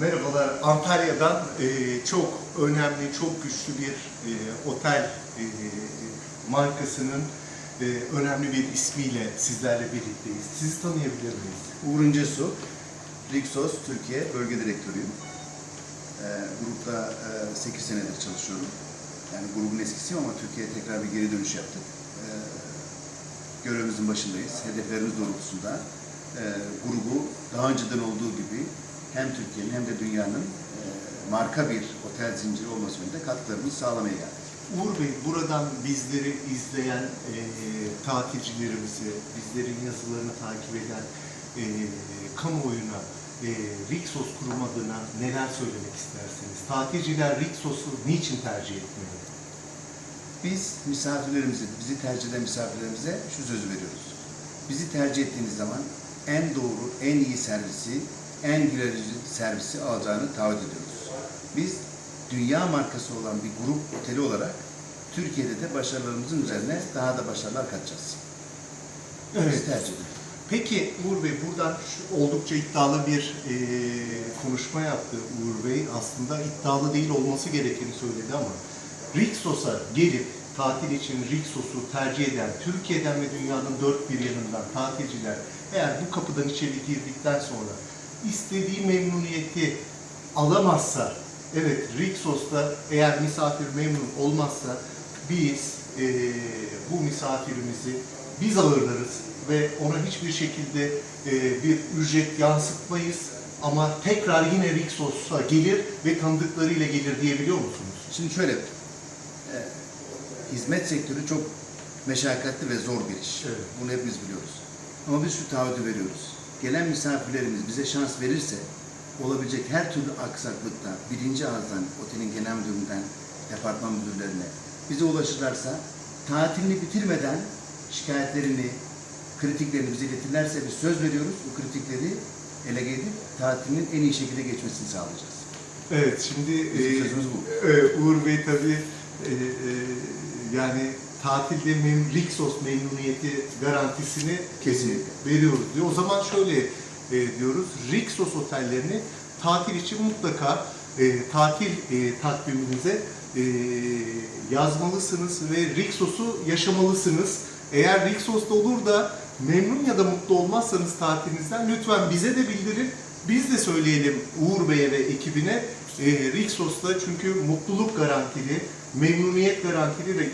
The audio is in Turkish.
Merhabalar. Antalya'dan e, çok önemli, çok güçlü bir e, otel e, markasının e, önemli bir ismiyle sizlerle birlikteyiz. Sizi tanıyabilir miyiz? Uğur İncesu, Rixos Türkiye Bölge Direktörüyüm. Ee, grupta e, 8 senedir çalışıyorum. Yani grubun eskisiyim ama Türkiye'ye tekrar bir geri dönüş yaptık. Ee, görevimizin başındayız. Hedeflerimiz doğrultusunda e, grubu daha önceden olduğu gibi hem Türkiye'nin hem de dünyanın e, marka bir otel zinciri olması yönünde katkılarımızı sağlamaya geldik. Uğur Bey, buradan bizleri izleyen e, tatilcilerimizi, bizlerin yazılarını takip eden e, kamuoyuna e, Rixos kurum adına neler söylemek istersiniz? Tatilciler Rixos'u niçin tercih etmeli? Biz misafirlerimize, bizi tercih eden misafirlerimize şu sözü veriyoruz. Bizi tercih ettiğiniz zaman en doğru, en iyi servisi, en yüzlü servisi alacağını taahhüt ediyoruz. Biz dünya markası olan bir grup oteli olarak Türkiye'de de başarılarımızın üzerine daha da başarılar katacağız. Tercih edin. Peki Uğur Bey buradan oldukça iddialı bir e, konuşma yaptı Uğur Bey. Aslında iddialı değil olması gerekeni söyledi ama Rixos'a gelip tatil için Rixos'u tercih eden Türkiye'den ve dünyanın dört bir yanından tatilciler eğer bu kapıdan içeri girdikten sonra istediği memnuniyeti alamazsa evet Rixos'ta eğer misafir memnun olmazsa biz e, bu misafirimizi biz ağırlarız ve ona hiçbir şekilde e, bir ücret yansıtmayız ama tekrar yine Rixos'a gelir ve tanıdıklarıyla gelir diyebiliyor musunuz? Şimdi şöyle, e, hizmet sektörü çok meşakkatli ve zor bir iş. Evet. Bunu hepimiz biliyoruz. Ama biz şu taahhüdü veriyoruz. Gelen misafirlerimiz bize şans verirse, olabilecek her türlü aksaklıkta birinci ağızdan, otelin genel müdüründen, departman müdürlerine bize ulaşırlarsa, tatilini bitirmeden şikayetlerini, kritiklerini bize iletirlerse biz söz veriyoruz. Bu kritikleri ele gelip tatilinin en iyi şekilde geçmesini sağlayacağız. Evet şimdi Bizim e, sözümüz bu. e, Uğur Bey tabii e, e, yani tatilde mem Rixos memnuniyeti garantisini Kesinlikle. veriyoruz diyor. O zaman şöyle e, diyoruz. Rixos otellerini tatil için mutlaka e, tatil e, takviminize e, yazmalısınız ve Rixos'u yaşamalısınız. Eğer Rixos'ta olur da memnun ya da mutlu olmazsanız tatilinizden lütfen bize de bildirin. Biz de söyleyelim Uğur Bey'e ve ekibine e, Rixos'ta çünkü mutluluk garantili, memnuniyet garantili ve